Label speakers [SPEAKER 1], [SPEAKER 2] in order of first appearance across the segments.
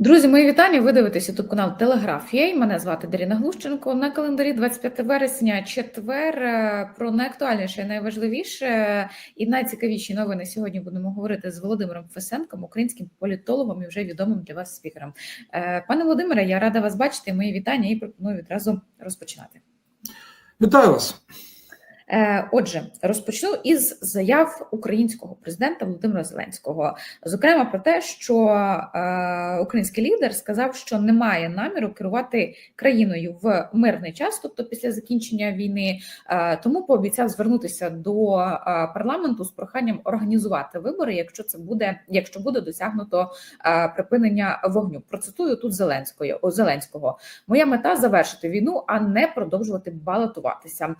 [SPEAKER 1] Друзі, мої вітання. Ви дивитесь ютуб канал Телеграф.ua. Мене звати Даріна Глущенко. На календарі 25 вересня, четвер. Е, Про найактуальніше, найважливіше і найцікавіші новини сьогодні будемо говорити з Володимиром Фесенком, українським політологом і вже відомим для вас спікером. Е, Пане Володимире, я рада вас бачити. Мої вітання і пропоную відразу розпочинати.
[SPEAKER 2] Вітаю вас.
[SPEAKER 1] Е, Отже, розпочну із заяв українського президента Володимира Зеленського, зокрема про те, що е, український лідер сказав, що немає наміру керувати країною в мирний час, тобто після закінчення війни, е, тому пообіцяв звернутися до парламенту з проханням організувати вибори, якщо це буде, якщо буде досягнуто припинення вогню. Процитую тут Зеленського Зеленського. Моя мета завершити війну, а не продовжувати балотуватися,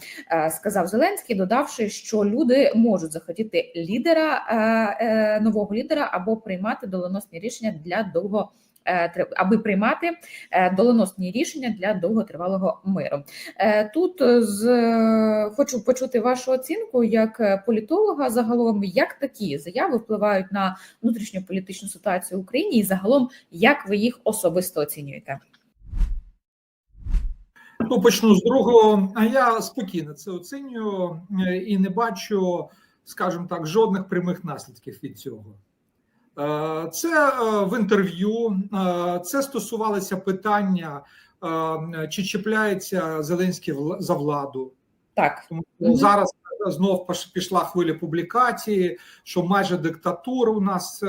[SPEAKER 1] сказав Зеленський, додавши, що люди можуть захотіти лідера е, е, нового лідера або приймати доленосні рішення для довго. е, Аби приймати доленосні рішення для довготривалого миру, тут з хочу почути вашу оцінку як політолога. Загалом, як такі заяви впливають на внутрішню політичну ситуацію в Україні, і загалом як ви їх особисто оцінюєте?
[SPEAKER 2] Ну, почну з другого. А я спокійно це оцінюю е, і не бачу, скажімо так, жодних прямих наслідків від цього. Е, Це е, в інтерв'ю, це стосувалося питання, чи чіпляється Зеленський за владу.
[SPEAKER 1] Так,
[SPEAKER 2] Тому що зараз знов пішла хвиля публікації, що майже диктатура у нас.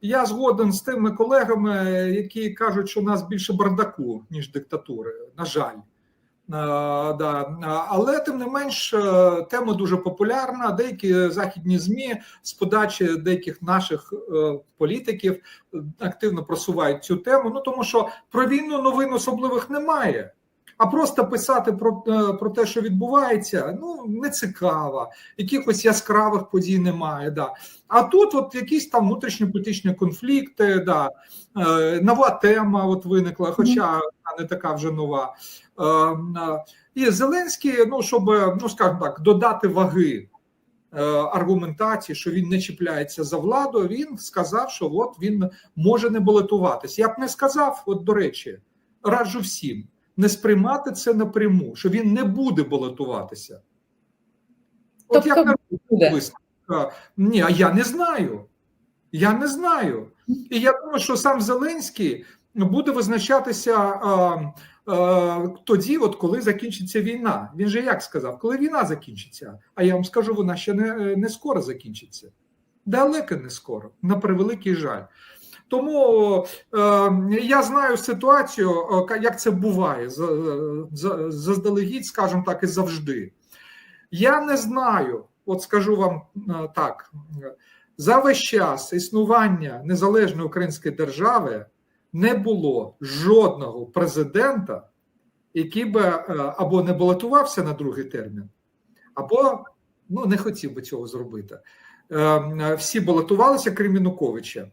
[SPEAKER 2] Я згоден з тими колегами, які кажуть, що у нас більше бардаку, ніж диктатури. На жаль. Е, да. Але тим не менш, е, тема дуже популярна. Деякі західні змі з подачі деяких наших е, політиків е, активно просувають цю тему. Ну тому що про війну новин особливих немає. А просто писати про, е, про те, що відбувається, ну не цікаво. Якихось яскравих подій немає. Да. А тут от якісь там внутрішньополітичні конфлікти, да. е, нова тема от виникла, хоча вона не така вже нова. Е, І Зеленський, ну щоб ну скажімо так, додати ваги аргументації, що він не чіпляється за владу. Він сказав, що от він може не балотуватись. Я б не сказав, от до речі, раджу всім не сприймати це напряму, що він не буде балотуватися. От
[SPEAKER 1] Тобто
[SPEAKER 2] як
[SPEAKER 1] буде.
[SPEAKER 2] Ні, а я не знаю. Я не знаю. І я думаю, що сам Зеленський буде визначатися а, а, тоді, от коли закінчиться війна. Він же як сказав, коли війна закінчиться. А я вам скажу, вона ще не, не скоро закінчиться. Далеко не скоро, на превеликий жаль. Тому е, я знаю ситуацію, е, як це буває за- за- заздалегідь, скажімо так, і завжди. Я не знаю, от скажу вам е, так: за весь час існування незалежної української держави не було жодного президента, який би або не балотувався на другий термін, або ну, не хотів би цього зробити. Е, е, Всі балотувалися, крім Януковича.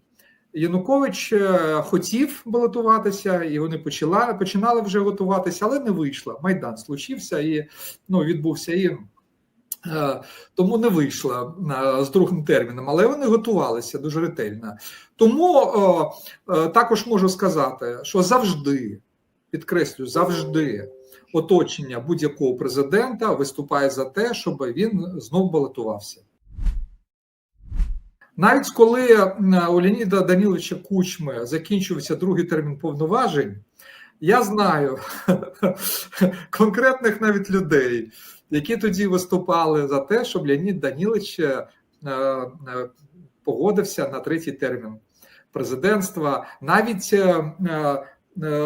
[SPEAKER 2] Янукович е, хотів балотуватися, і вони почали, починали вже готуватися, але не вийшло. Майдан случився і ну, відбувся і. е, Тому не вийшло е, з другим терміном, але вони готувалися дуже ретельно. Тому також можу сказати, що завжди, підкреслюю, завжди оточення будь-якого президента виступає за те, щоб він знов балотувався. Навіть коли е, у Леоніда Даніловича Кучми закінчився другий термін повноважень, я знаю конкретних навіть людей, які тоді виступали за те, щоб Леонід Данілович е, е, погодився на третій термін президентства. Навіть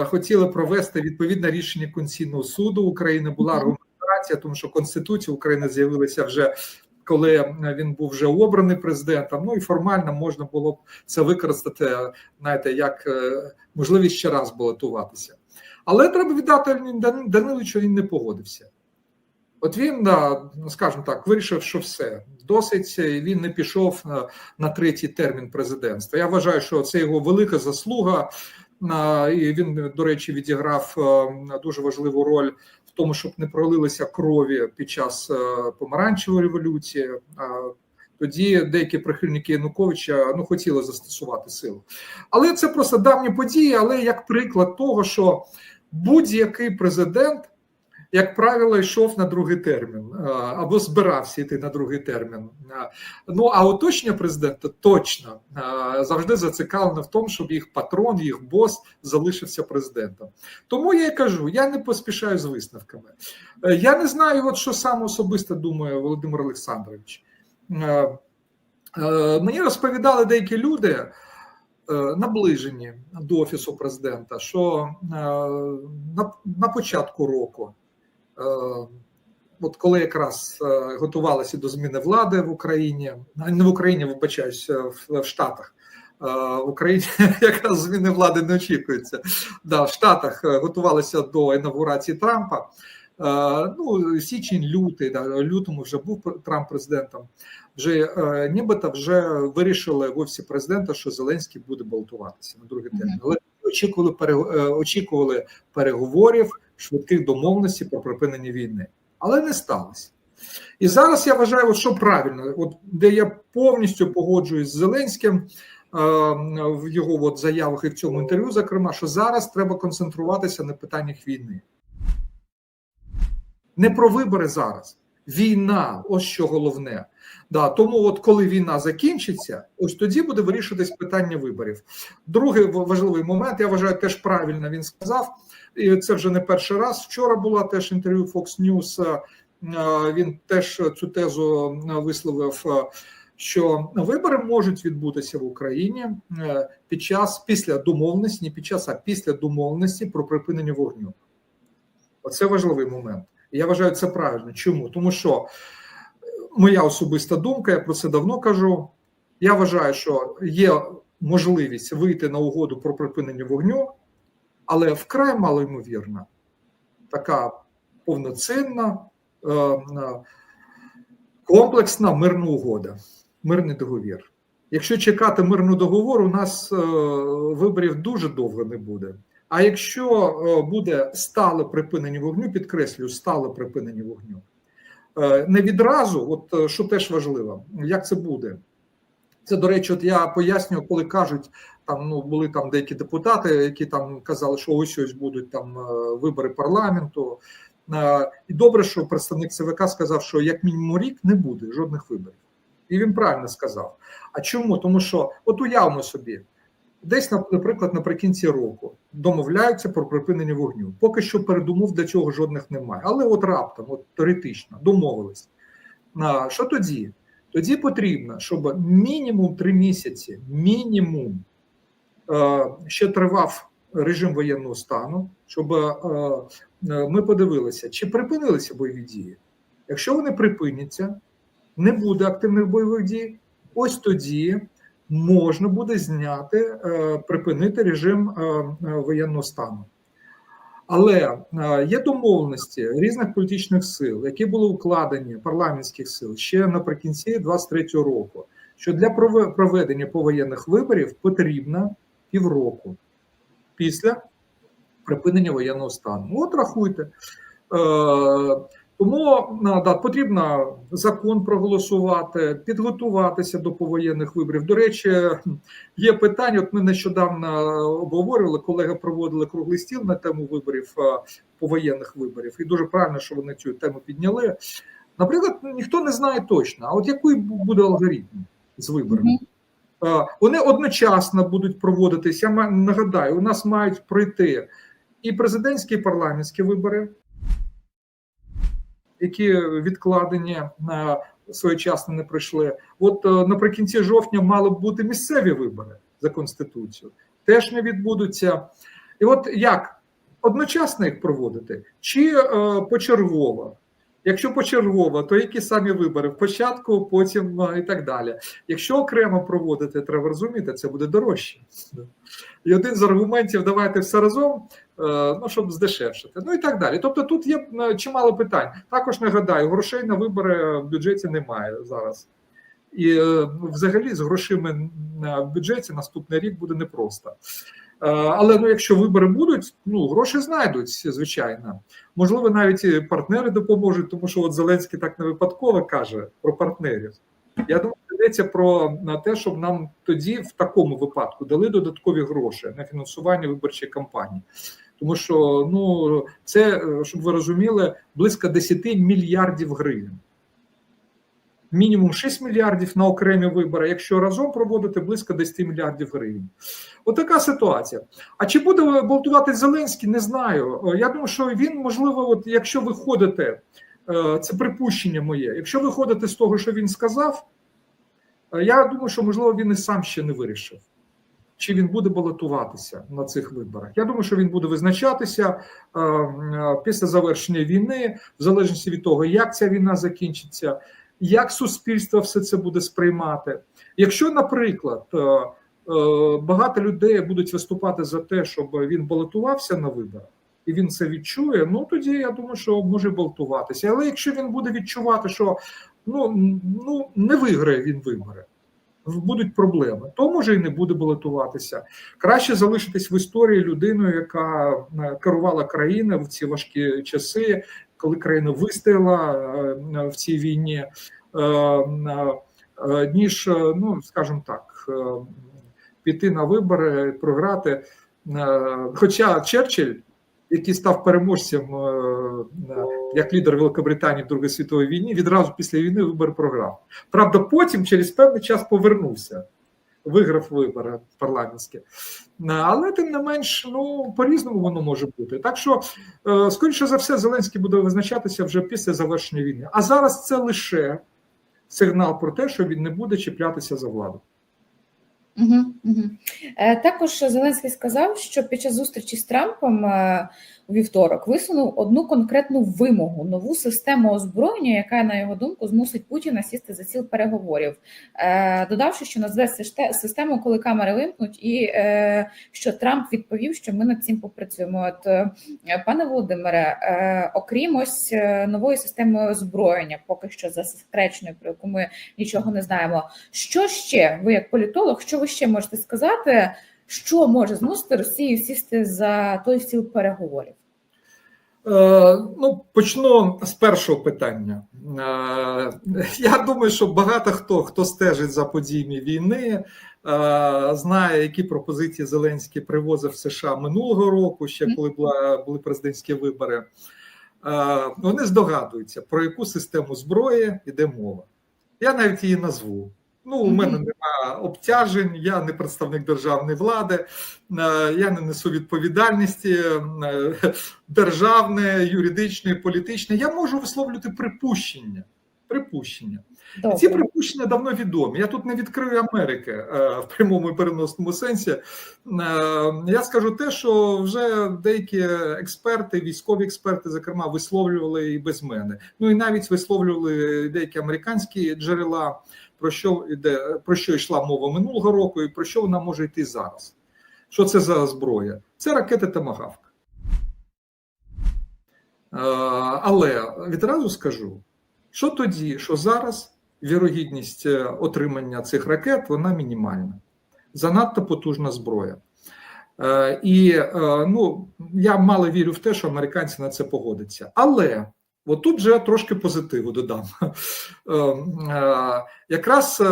[SPEAKER 2] хотіли провести відповідне рішення Конституційного суду України. Була аргументація, тому що Конституція України з'явилася вже коли він був вже обраний президентом. Ну і формально можна було б це використати, знаєте, як е, можливість ще раз балотуватися. Але треба віддати Дан- Даниловичу, він не погодився. От він, скажімо так, вирішив, що все досить, і він не пішов на, на третій термін президентства. Я вважаю, що це його велика заслуга, і він, до речі, відіграв е, дуже важливу роль в тому, щоб не пролилися крові під час е, помаранчевої революції. Тоді деякі прихильники Януковича ну хотіли застосувати силу. Але це просто давні події, але як приклад того, що будь-який президент, як правило, йшов на другий термін е, або збирався йти на другий термін. Е, Ну а оточення президента точно е, завжди зацікавлено в тому, щоб їх патрон, їх бос залишився президентом. Тому я і кажу: я не поспішаю з висновками. Я не знаю, от що сам особисто думає Володимир Олександрович. Мені розповідали деякі люди, наближені до офісу президента, що на, на початку року, от коли якраз е, готувалися до зміни влади в Україні, не в Україні, вибачаюсь, е, в, Штатах. е, В Україні якраз зміни влади не очікується. Да, в Штатах е, готувалися до інаугурації Трампа. Е, Ну, січень, лютий, да, лютому вже був Трамп президентом. Вже е, нібито вже вирішили в офісі президента, що Зеленський буде балотуватися на другий термін. Але очікували е, очікували переговорів, швидких домовленостей про припинення війни, але не сталося. І зараз я вважаю, що правильно, от де я повністю погоджуюсь з Зеленським е, в його от заявах і в цьому інтерв'ю, зокрема, що зараз треба концентруватися на питаннях війни. Не про вибори зараз. Війна, ось що головне. Да, тому, от коли війна закінчиться, ось тоді буде вирішитись питання виборів. Другий важливий момент, я вважаю, теж правильно він сказав, і це вже не перший раз. Вчора була теж інтерв'ю Fox News. е, е, Він теж цю тезу е, висловив. Що вибори можуть відбутися в Україні під час після домовленості, не під час, а після домовленості про припинення вогню. Оце важливий момент. Я вважаю це правильно. Чому? Тому що моя особиста думка, я про це давно кажу. Я вважаю, що є можливість вийти на угоду про припинення вогню, але вкрай малоймовірна, така повноцінна, е, е, комплексна мирна угода, мирний договір. Якщо чекати мирного договору, у нас е, виборів дуже довго не буде. А якщо е, буде стале припинення вогню, підкреслюю, стале припинення вогню, е, не відразу, от е, що теж важливо, як це буде. Це, до речі, от я пояснюю, коли кажуть, там ну були там деякі депутати, які там казали, що ось ось будуть там вибори парламенту. І добре, що представник ЦВК сказав, що як мінімум рік не буде жодних виборів. І він правильно сказав. А чому? Тому що, от уявимо собі, десь, наприклад, наприкінці року домовляються про припинення вогню. Поки що передумов для цього жодних немає. Але от раптом, от теоретично, домовились. А, Що тоді? Тоді потрібно, щоб мінімум три місяці, мінімум е, ще тривав режим воєнного стану, щоб е, е, ми подивилися, чи припинилися бойові дії. Якщо вони припиняться, не буде активних бойових дій, ось тоді можна буде зняти, е, припинити режим е, е, воєнного стану. Але є домовленості різних політичних сил, які були укладені парламентських сил ще наприкінці 23-го року, що для проведення повоєнних виборів потрібно півроку після припинення воєнного стану. От рахуйте. Тому е, да, потрібно закон проголосувати, підготуватися до повоєнних виборів. До речі, є питання. От ми нещодавно обговорювали, колеги проводили круглий стіл на тему виборів е, повоєнних виборів, і дуже правильно, що вони цю тему підняли. Наприклад, ніхто не знає точно, а от який буде алгоритм з виборами. Е, Вони одночасно будуть проводитися. Я нагадаю, у нас мають пройти і президентські, і парламентські вибори, які відкладені на своєчасно не пройшли. От е, наприкінці жовтня мали б бути місцеві вибори за конституцією, теж не відбудуться. І от як одночасно їх проводити, чи е, почергово? Якщо почергово, то які самі вибори? Спочатку, потім е, і так далі. Якщо окремо проводити, треба розуміти, це буде дорожче. І один з аргументів давайте все разом, е, ну щоб здешевшити. Ну і так далі. Тобто тут є е, чимало питань. Також нагадаю, грошей на вибори в бюджеті немає зараз. І е, взагалі з грошима в бюджеті наступний рік буде непросто. Е, Але ну, якщо вибори будуть, ну гроші знайдуть, звичайно. Можливо, навіть і партнери допоможуть, тому що от Зеленський так не випадково каже про партнерів. Я думаю, йдеться про те, щоб нам тоді в такому випадку дали додаткові гроші на фінансування виборчої кампанії. Тому що ну це, е, щоб ви розуміли, близько 10 мільярдів гривень. Мінімум 6 мільярдів на окремі вибори, якщо разом проводити близько 10 мільярдів гривень. Отака ситуація. А чи буде балотувати Зеленський, не знаю. Е, Я думаю, що він, можливо, от якщо ви ходите, е, це припущення моє, якщо ви ходите з того, що він сказав, я думаю, що можливо він і сам ще не вирішив. Чи він буде балотуватися на цих виборах? Я думаю, що він буде визначатися е, е, після завершення війни, в залежності від того, як ця війна закінчиться, як суспільство все це буде сприймати. Якщо, наприклад, е, багато людей будуть виступати за те, щоб він балотувався на виборах, і він це відчує, ну тоді я думаю, що може балотуватися. Але якщо він буде відчувати, що ну, ну не виграє він вибори будуть проблеми, то може і не буде балотуватися. Краще залишитись в історії людиною, яка е, керувала країною в ці важкі часи, коли країна вистояла е, в цій війні, е, е, ніж, е, ну скажімо так, е, піти на вибори, програти. Е, Хоча Черчилль, який став переможцем е, е, як лідер Великобританії в Другій світовій війні, відразу після війни вибори програв. Правда, потім через певний час повернувся, виграв вибори парламентські. Е, Але тим не менш, ну по-різному воно може бути. Так що, скоріше за все, Зеленський буде визначатися вже після завершення війни. А зараз це лише сигнал про те, що він не буде чіплятися за владу.
[SPEAKER 1] Угу, угу. Також Зеленський сказав, що під час зустрічі з Трампом е, вівторок висунув одну конкретну вимогу нову систему озброєння, яка, на його думку, змусить Путіна сісти за ціл переговорів, е, додавши, що назве систе- систему, коли камери вимкнуть, і е, що Трамп відповів, що ми над цим попрацюємо. От е, пане Володимире, окрім ось нової системи озброєння, поки що засекреченою, про яку ми нічого не знаємо. Що ще ви, як політолог, що ви ще можете сказати, що може змусити Росію сісти за той стіл переговорів?
[SPEAKER 2] Е, ну, почну з першого питання. Е, я думаю, що багато хто, хто стежить за подіями війни, е, знає, які пропозиції Зеленський привозив в США минулого року, ще коли була, були президентські вибори. Е, вони здогадуються, про яку систему зброї йде мова. Я навіть її назву. Ну, у мене немає обтяжень, я не представник державної влади, е, я не несу відповідальності е, державної, юридичної, політичної. Я можу висловлювати припущення. Припущення. І
[SPEAKER 1] Добре.
[SPEAKER 2] ці припущення давно відомі. Я тут не відкрию Америки е, в прямому і переносному сенсі. Я скажу те, що вже деякі експерти, військові експерти, зокрема, висловлювали і без мене. Ну і навіть висловлювали деякі американські джерела, про що йде про що йшла мова минулого року, і про що вона може йти зараз. Що це за зброя? Це ракети Томагавк. Е, Але відразу скажу, що тоді, що зараз вірогідність е, отримання цих ракет вона мінімальна, занадто потужна зброя. Е, І ну, я мало вірю в те, що американці на це погодяться. Але от тут вже трошки позитиву додам. Е, е, Якраз е,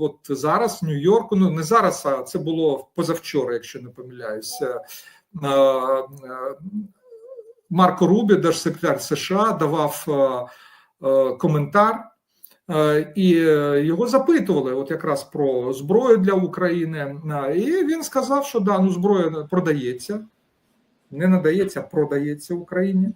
[SPEAKER 2] от зараз в Нью-Йорку, ну не зараз, а це було позавчора, якщо не помиляюся. е, Марко Рубі, держсекретар США, давав коментар, і його запитували от якраз про зброю для України. І він сказав, що да, ну зброя продається, не надається, продається Україні.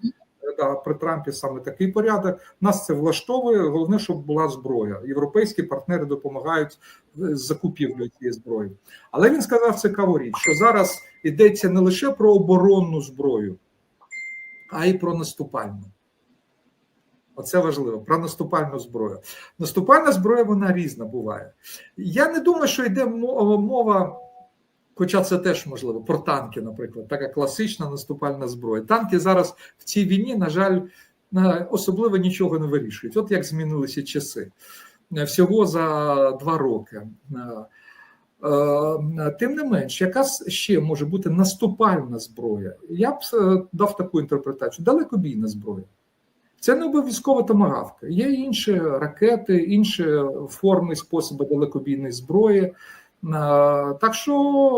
[SPEAKER 2] Да, при Трампі саме такий порядок. Нас це влаштовує. Головне, щоб була зброя. Європейські партнери допомагають з закупівлею цієї зброї. Але він сказав цікаву річ, що зараз йдеться не лише про оборонну зброю, а й про наступальну. Оце важливо про наступальну зброю. Наступальна зброя вона різна буває. Я не думаю, що йде мова, хоча це теж можливо, про танки, наприклад, така класична наступальна зброя. Танки зараз в цій війні, на жаль, особливо нічого не вирішують. От як змінилися часи Е, всього за два роки. Е, е, Тим не менш, яка ще може бути наступальна зброя? Я б дав таку інтерпретацію: далекобійна зброя. Це не обов'язково томагавка. Є інші ракети, інші форми, способи далекобійної зброї. Е, Так що,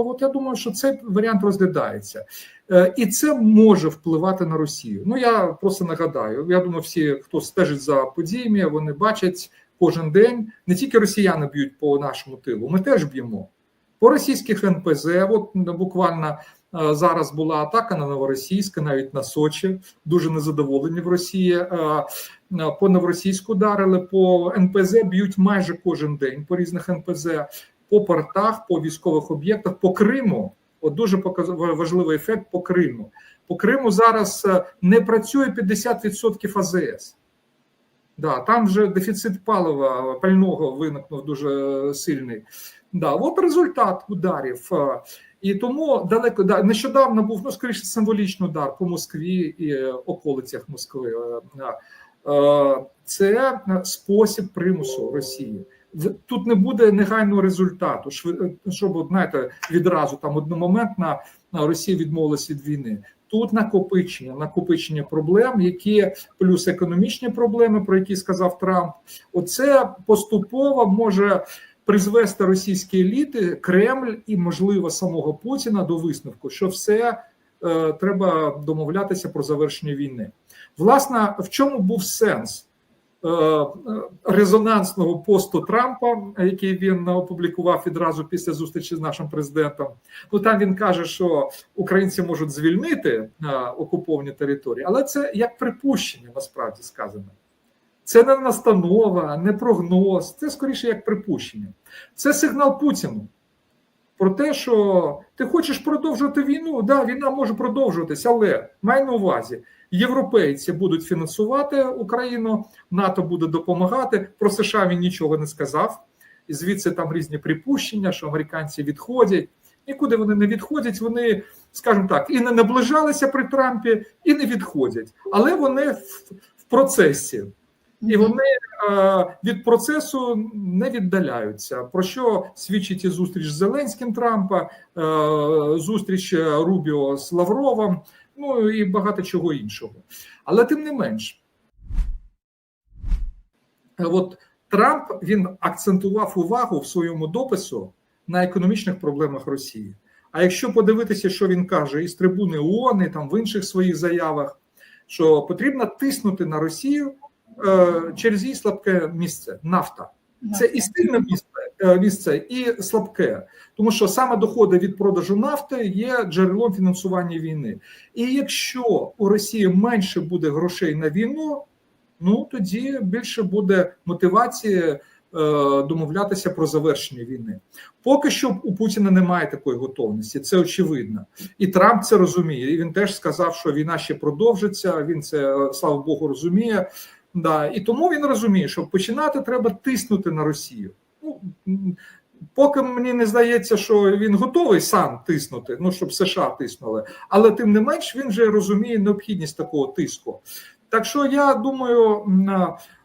[SPEAKER 2] от я думаю, що цей варіант розглядається, Е, і це може впливати на Росію. Ну я просто нагадаю. Я думаю, всі, хто стежить за подіями, вони бачать кожен день. Не тільки росіяни б'ють по нашому тилу, ми теж б'ємо по російських НПЗ. От буквально е, зараз була атака на Новоросійське, навіть на Сочі. Дуже незадоволені в Росії. По новоросійську ударили, по НПЗ б'ють майже кожен день по різних НПЗ, по портах, по військових об'єктах, по Криму. От дуже важливий ефект по Криму. По Криму зараз е, не працює 50% АЗС. Да, там вже дефіцит палива пального виникнув дуже сильний. Да, от результат ударів. Е, І тому далеко да, нещодавно був ну, скоріше символічний удар по Москві і е, околицях Москви. Е. Е, Це спосіб примусу Росії. Тут не буде негайного результату, е, щоб знаєте, відразу там одномоментно Росія відмовилась від війни. Тут накопичення, накопичення проблем, які плюс економічні проблеми, про які сказав Трамп. Оце поступово може призвести російські еліти, Кремль і, можливо, самого Путіна до висновку, що все е, треба домовлятися про завершення війни. Власне, в чому був сенс? Е, е, Резонансного посту Трампа, який він опублікував відразу після зустрічі з нашим президентом. Ну там він каже, що українці можуть звільнити е, окуповані території, але це як припущення насправді сказано. Це не настанова, не прогноз, це скоріше як припущення. Це сигнал Путіну про те, що ти хочеш продовжувати війну. Да, війна може продовжуватися, але май на увазі, європейці будуть фінансувати Україну, НАТО буде допомагати. Про США він нічого не сказав. І звідси там різні припущення, що американці відходять. Нікуди вони не відходять. Вони, скажімо так, і не наближалися при Трампі, і не відходять, але вони в, в процесі. І вони е, від процесу не віддаляються. Про що свідчить і зустріч з Зеленським Трампа, е, зустріч Рубіо з Лавровим, ну і багато чого іншого. Але тим не менш, от Трамп він акцентував увагу в своєму допису на економічних проблемах Росії. А якщо подивитися, що він каже із трибуни ООН, і там в інших своїх заявах, що потрібно тиснути на Росію е, через її слабке місце нафта. Це і сильне місце, місце, і слабке, тому що саме доходи від продажу нафти є джерелом фінансування війни. І якщо у Росії менше буде грошей на війну, ну тоді більше буде мотивації е, домовлятися про завершення війни. Поки що у Путіна немає такої готовності, це очевидно. І Трамп це розуміє. І він теж сказав, що війна ще продовжиться. Він це е, слава Богу розуміє. Да, і тому він розуміє, що починати треба тиснути на Росію. Ну поки мені не здається, що він готовий сам тиснути, ну щоб США тиснули, але тим не менш він вже розуміє необхідність такого тиску. Так що я думаю,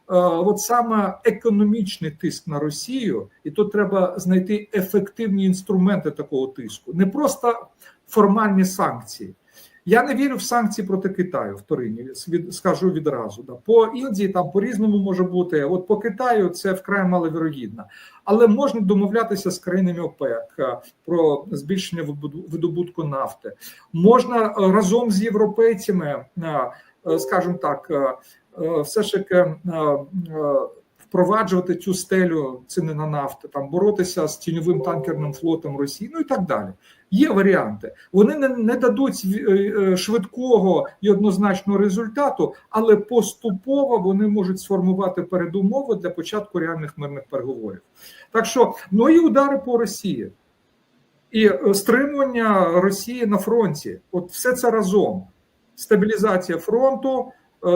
[SPEAKER 2] от саме економічний тиск на Росію, і тут треба знайти ефективні інструменти такого тиску, не просто формальні санкції. Я не вірю в санкції проти Китаю вторинні, скажу відразу. По Індії там по-різному може бути. От по Китаю це вкрай маловірогідно. Але можна домовлятися з країнами ОПЕК е, про збільшення видобутку нафти. Можна е, разом з європейцями, е, скажімо так, все ж таки впроваджувати цю стелю ціни на нафту, там боротися з тіньовим танкерним флотом Росії, ну і так далі. Є варіанти. Вони не, не дадуть е, е, швидкого і однозначного результату, але поступово вони можуть сформувати передумови для початку реальних мирних переговорів. Так що, ну і удари по Росії. І е, стримування Росії на фронті, от все це разом. Стабілізація фронту,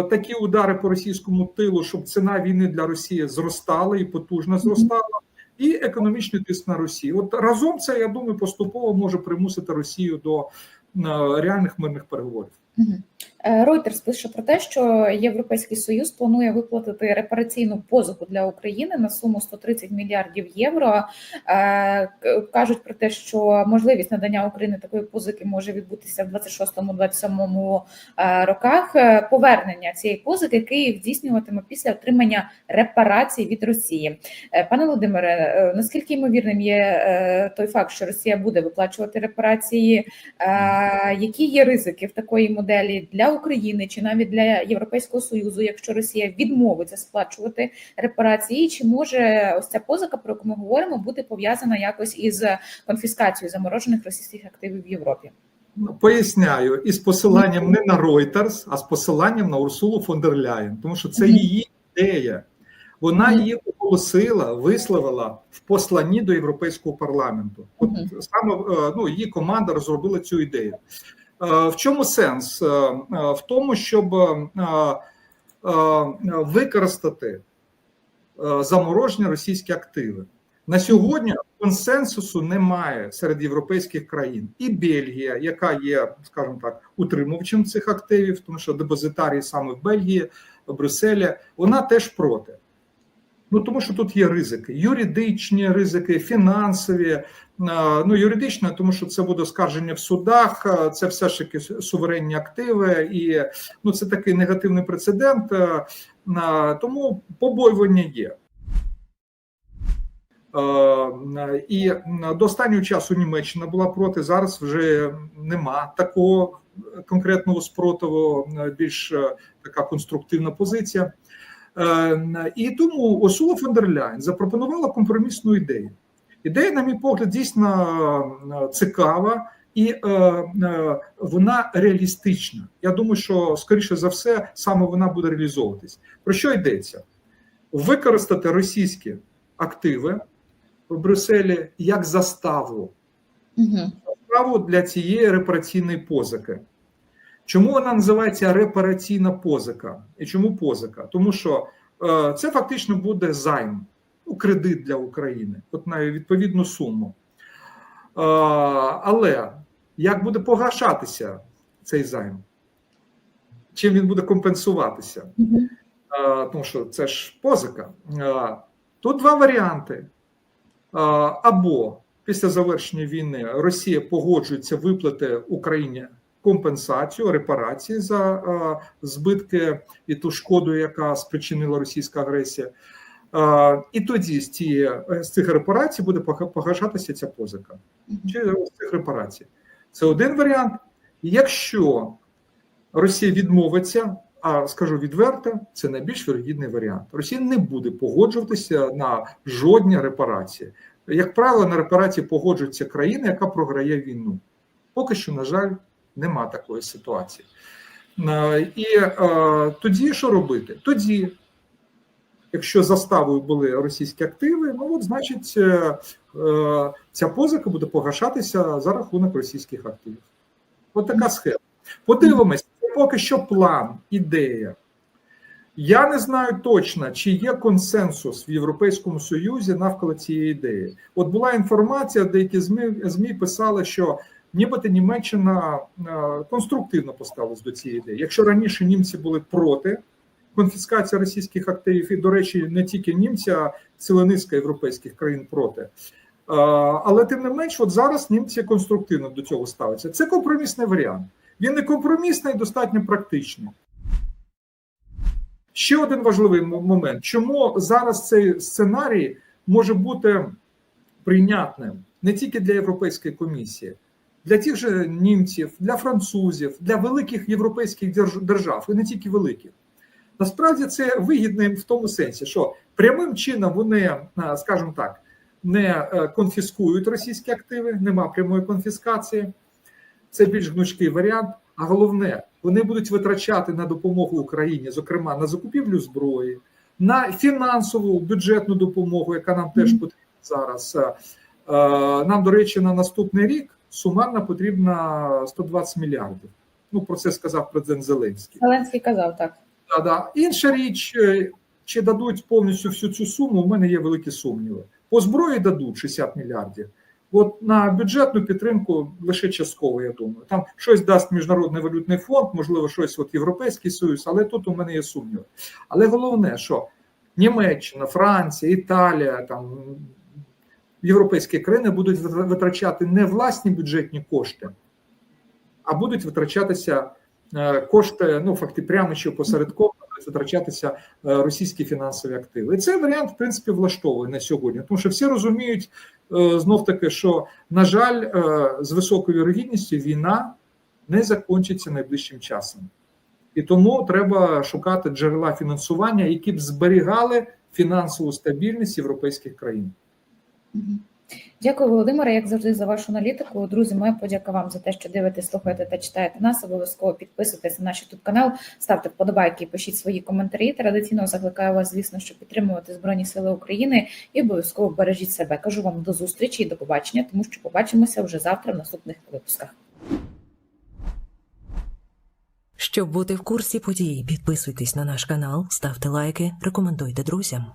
[SPEAKER 2] такі удари по російському тилу, щоб ціна війни для Росії зростала і потужно зростала, і економічний тиск на Росію. От разом це, я думаю, поступово може примусити Росію до е, реальних мирних переговорів.
[SPEAKER 1] Е, Reuters пише про те, що Європейський Союз планує виплатити репараційну позику для України на суму 130 мільярдів євро. Е, Кажуть про те, що можливість надання України такої позики може відбутися в 26-27 е, роках. Повернення цієї позики Київ здійснюватиме після отримання репарацій від Росії. Пане Володимире, наскільки ймовірним є той факт, що Росія буде виплачувати репарації? Які є ризики в такої моделі для України чи навіть для Європейського союзу, якщо Росія відмовиться сплачувати репарації? Чи може ось ця позика, про яку ми говоримо, бути пов'язана якось із конфіскацією заморожених російських активів в Європі?
[SPEAKER 2] Ну, Поясняю, із посиланням не на Reuters, а з посиланням на Урсулу фон дер Ляєн, тому що це її ідея. Вона її оголосила, висловила в посланні до Європейського парламенту. От саме е, ну, її команда розробила цю ідею. Е, В чому сенс? Е, е, В тому, щоб використати заморожені російські активи. На сьогодні консенсусу немає серед європейських країн. І Бельгія, яка є, скажімо так, утримувачем цих активів, тому що депозитарії саме в Бельгії, в Брюсселі, вона теж проти. Ну тому що тут є ризики, юридичні ризики, фінансові. Ну, юридично, тому що це буде оскарження в судах, це все ж таки суверенні активи, і ну це такий негативний прецедент. Тому побоювання є. І до останнього часу Німеччина була проти. Зараз вже нема такого конкретного спротиву, більш така конструктивна позиція. Е, І тому Урсула фон дер Ляйн запропонувала компромісну ідею. Ідея, на мій погляд, дійсно е, цікава і е, вона реалістична. Я думаю, що скоріше за все саме вона буде реалізовуватись. Про що йдеться? Використати російські активи в Брюсселі як заставу
[SPEAKER 1] Угу.
[SPEAKER 2] справу для цієї репараційної позики. Чому вона називається репараційна позика? І чому позика? Тому що е, це фактично буде займ, ну, кредит для України, от на відповідну суму. Е, але як буде погашатися цей займ? Чим він буде компенсуватися? Е, тому що це ж позика. Е, Тут два варіанти. Е, Або після завершення війни Росія погоджується виплати Україні компенсацію, репарації за збитки і ту шкоду, яка спричинила російська агресія. І тоді з, цієї, з цих репарацій буде погашатися ця позика. Чи з цих репарацій. Це один варіант. Якщо Росія відмовиться, а скажу відверто, це найбільш вірогідний варіант. Росія не буде погоджуватися на жодні репарації. Як правило, на репарації погоджується країна, яка програє війну. Поки що, на жаль, нема такої ситуації. Е, І е, тоді що робити? Тоді, якщо заставою були російські активи, ну от значить е, ця позика буде погашатися за рахунок російських активів. От така схема. Подивимось, поки що план, ідея. Я не знаю точно, чи є консенсус в Європейському Союзі навколо цієї ідеї. От була інформація, деякі ЗМІ, ЗМІ писали, що нібито Німеччина е, конструктивно поставилась до цієї ідеї. Якщо раніше німці були проти конфіскації російських активів, і, до речі, не тільки німці, а ціла низка європейських країн проти. Е, Але тим не менш, от зараз німці конструктивно до цього ставляться. Це компромісний варіант. Він не компромісний, достатньо практичний. Ще один важливий момент: чому зараз цей сценарій може бути прийнятним не тільки для Європейської комісії, для тих же німців, для французів, для великих європейських держ- держав, і не тільки великих. Насправді це вигідно в тому сенсі, що прямим чином вони, а, скажімо так, не е, конфіскують російські активи, нема прямої конфіскації. Це більш гнучкий варіант. А головне, вони будуть витрачати на допомогу Україні, зокрема на закупівлю зброї, на фінансову бюджетну допомогу, яка нам теж потрібна зараз. Е, е, Нам, до речі, на наступний рік сумарно потрібно 120 мільярдів. Ну про це сказав президент Зеленський.
[SPEAKER 1] Зеленський казав так.
[SPEAKER 2] Да, да. Інша річ, е, чи дадуть повністю всю цю суму, у мене є великі сумніви. По зброї дадуть 60 мільярдів. От на бюджетну підтримку лише частково, я думаю. Там щось дасть Міжнародний валютний фонд, можливо, щось от Європейський Союз, але тут у мене є сумніви. Але головне, що Німеччина, Франція, Італія, там європейські країни будуть витрачати не власні бюджетні кошти, а будуть витрачатися е, кошти, ну факти прямо чи опосередковано будуть витрачатися е, російські фінансові активи. І цей варіант, в принципі, влаштовує на сьогодні, тому що всі розуміють е, знов таки, що на жаль, з високою вірогідністю війна не закінчиться найближчим часом. І тому треба шукати джерела фінансування, які б зберігали фінансову стабільність європейських країн.
[SPEAKER 1] Дякую, Володимире, як завжди, за вашу аналітику. Друзі, моя подяка вам за те, що дивитесь, слухаєте та читаєте нас. Обов'язково підписуйтесь на наш YouTube канал, ставте вподобайки, і пишіть свої коментарі. Традиційно закликаю вас, звісно, що підтримувати Збройні Сили України і обов'язково бережіть себе. Кажу вам до зустрічі і до побачення, тому що побачимося вже завтра в наступних випусках.
[SPEAKER 3] Щоб бути в курсі подій, підписуйтесь на наш канал, ставте лайки, рекомендуйте друзям.